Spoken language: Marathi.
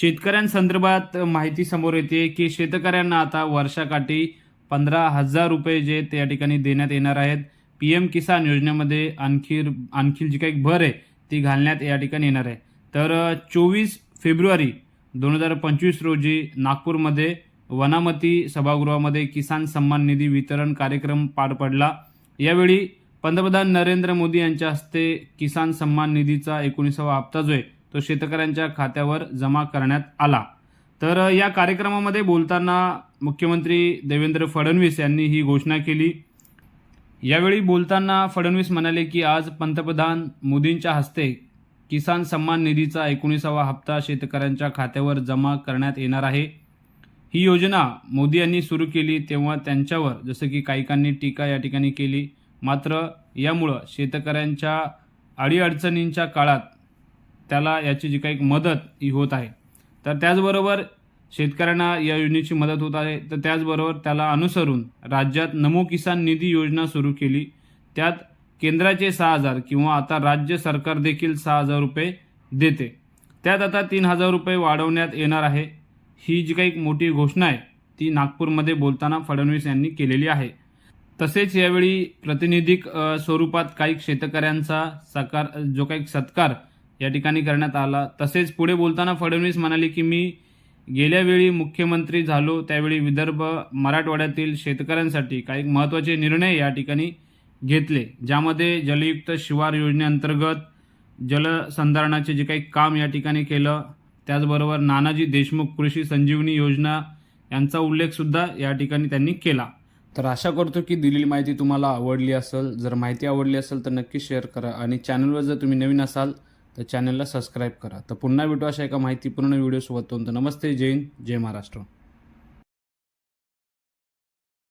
शेतकऱ्यांसंदर्भात माहिती समोर येते की शेतकऱ्यांना आता वर्षाकाठी पंधरा हजार रुपये जे त्या ठिकाणी देण्यात येणार आहेत. पी एम किसान योजनेमध्ये आणखी आणखी जी काही भर आहे ती घालण्यात या ठिकाणी येणार आहे. तर चोवीस फेब्रुवारी दोन हजार पंचवीस रोजी नागपूरमध्ये वनामती सभागृहामध्ये किसान सन्मान निधी वितरण कार्यक्रम पार पडला. यावेळी पंतप्रधान नरेंद्र मोदी यांच्या हस्ते किसान सन्मान निधीचा एकोणीसावा हप्ता जो आहे तो शेतकऱ्यांच्या खात्यावर जमा करण्यात आला. तर या कार्यक्रमामध्ये बोलताना मुख्यमंत्री देवेंद्र फडणवीस यांनी ही घोषणा केली. यावेळी बोलताना फडणवीस म्हणाले की आज पंतप्रधान मोदींच्या हस्ते किसान सन्मान निधीचा एकोणीसावा हप्ता शेतकऱ्यांच्या खात्यावर जमा करण्यात येणार आहे. ही योजना मोदी यांनी सुरू केली तेव्हा त्यांच्यावर जसं की काहीकांनी टीका या ठिकाणी केली. मात्र यामुळं शेतकऱ्यांच्या अडीअडचणींच्या काळात त्याला याची जी काही मदत ही होत आहे. तर त्याचबरोबर शेतकऱ्यांना या योजनेची मदत होत आहे. तर त्याचबरोबर त्याला अनुसरून राज्यात नमो किसान निधी योजना सुरू केली. त्यात केंद्राचे सहा हजार किंवा आता राज्य सरकार देखील सहा हजार रुपये देते. त्यात आता तीन हजार रुपये वाढवण्यात येणार आहे. ही जी काही मोठी घोषणा आहे ती नागपूरमध्ये बोलताना फडणवीस यांनी केलेली आहे. तसेच यावेळी प्रातिनिधिक स्वरूपात काही शेतकऱ्यांचा सकार जो काही सत्कार या ठिकाणी करण्यात आला. तसेच पुढे बोलताना फडणवीस म्हणाले की मी गेल्या वेळी मुख्यमंत्री झालो त्यावेळी विदर्भ मराठवाड्यातील शेतकऱ्यांसाठी काही महत्त्वाचे निर्णय या ठिकाणी घेतले ज्यामध्ये जलयुक्त शिवार योजनेअंतर्गत जलसंधारणाचे जे काही काम या ठिकाणी केलं त्याचबरोबर नानाजी देशमुख कृषी संजीवनी योजना यांचा उल्लेखसुद्धा या ठिकाणी त्यांनी केला. तर आशा करतो की दिलेली माहिती तुम्हाला आवडली असेल. जर माहिती आवडली असेल तर नक्की शेअर करा आणि चॅनलवर जर तुम्ही नवीन असाल तर चॅनलला सबस्क्राईब करा. तर पुन्हा भेटू अशा एका माहितीपूर्ण व्हिडिओसोबत नमस्ते जय हिंद जय महाराष्ट्र.